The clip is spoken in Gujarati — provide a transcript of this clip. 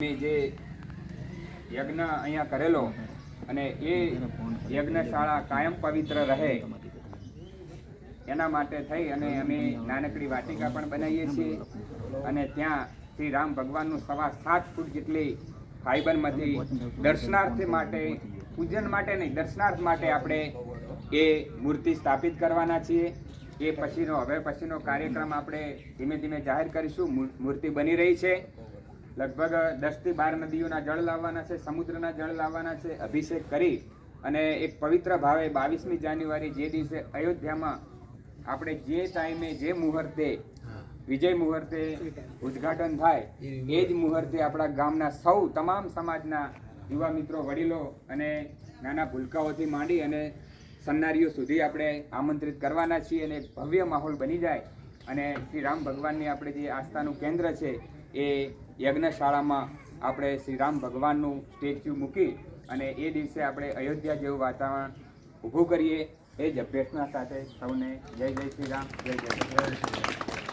જે યજ્ઞ અહીંયા કરેલો અને એ યજ્ઞશાળા કાયમ પવિત્ર રહે એના માટે થઈ અને અમે નાનકડી વાટિકા પણ બનાવીએ છીએ અને ત્યાં શ્રી રામ ભગવાનનું સવા સાત ફૂટ જેટલી ફાઈબરમાંથી દર્શનાર્થ માટે, પૂજન માટે નહીં, દર્શનાર્થ માટે આપણે એ મૂર્તિ સ્થાપિત કરવાના છીએ. એ પછીનો, હવે પછીનો કાર્યક્રમ આપણે ધીમે ધીમે જાહેર કરીશું. મૂર્તિ બની રહી છે. લગભગ દસથી બાર નદીઓના જળ લાવવાના છે સમુદ્રના જળ લાવવાના છે અભિષેક કરી અને એક પવિત્ર ભાવે બાવીસમી જાન્યુઆરી જે દિવસે અયોધ્યામાં આપણે જે ટાઈમે જે મુહૂર્તે વિજય મુહૂર્તે ઉદ્ઘાટન થાય એ જ મુહૂર્તે આપણા ગામના સૌ તમામ સમાજના યુવા મિત્રો વડીલો અને નાના ભૂલકાઓથી માંડી અને સન્નારીઓ સુધી આપણે આમંત્રિત કરવાના છીએ અને ભવ્ય માહોલ બની જાય. અને શ્રી રામ ભગવાનની આપણે જે આસ્થાનું કેન્દ્ર છે એ યજ્ઞશાળામાં આપણે શ્રી રામ ભગવાનનું સ્ટેચ્યુ મૂકી અને એ દિવસે આપણે અયોધ્યા જેવું વાતાવરણ ઊભું કરીએ એ જ અભ્યર્થના સાથે સૌને જય જય શ્રી રામ જય જય શ્રી